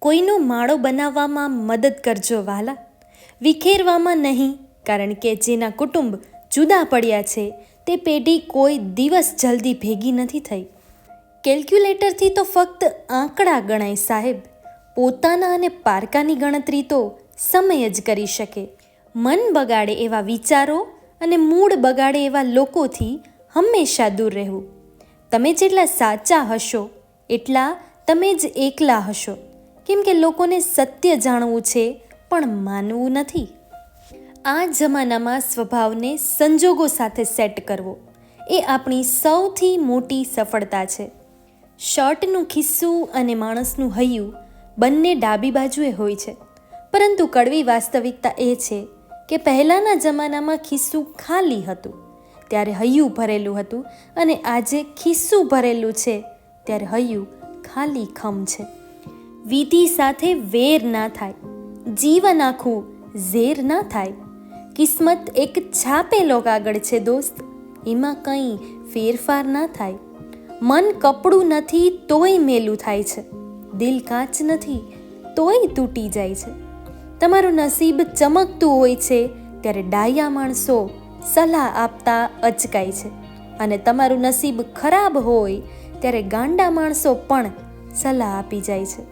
કોઈનો માળો બનાવવામાં મદદ કરજો, વાલા. વિખેરવામાં નહીં, કારણ કે જેના કુટુંબ જુદા પડ્યા છે, તે પેઢી કોઈ દિવસ જલ્દી ભેગી નથી થઈ. કેલ્ક્યુલેટરથી તો ફક્ત આંકડા ગણાય, સાહેબ. પોતાના અને પારકાની ગણતરી તો સમય જ કરી શકે. મન બગાડે એવા વિચારો અને મૂડ બગાડે એવા લોકોથી હંમેશા દૂર રહેવું. તમે જેટલા સાચા હશો, એટલા તમે જ એકલા હશો. કેમ કે લોકોને સત્ય જાણવું છે, પણ માનવું નથી. આ જમાનામાં સ્વભાવને સંજોગો સાથે સેટ કરવો, એ આપણી સૌથી મોટી સફળતા છે. શર્ટનું ખિસ્સું અને માણસનું હૈયું બંને ડાબી બાજુએ હોય છે. પરંતુ કડવી વાસ્તવિકતા એ છે કે પહેલાંના જમાનામાં ખિસ્સું ખાલી હતું, ત્યારે હૈયું ભરેલું હતું અને આજે ખિસ્સું ભરેલું છે, ત્યારે હૈયું ખાલી ખમ છે. વિધિ સાથે વેર ના થાય, જીવન આખું ઝેર ના થાય. કિસ્મત એક છાપેલો કાગળ છે દોસ્ત, એમાં કંઈ ફેરફાર ના થાય. મન કપડું નથી તોય મેલું થાય છે, દિલ કાચ નથી તોય તૂટી જાય છે. તમારું નસીબ ચમકતું હોય છે, ત્યારે ડાયા માણસો સલાહ આપતા અચકાય છે. અને તમારું નસીબ ખરાબ હોય, ત્યારે ગાંડા માણસો પણ સલાહ આપી જાય છે.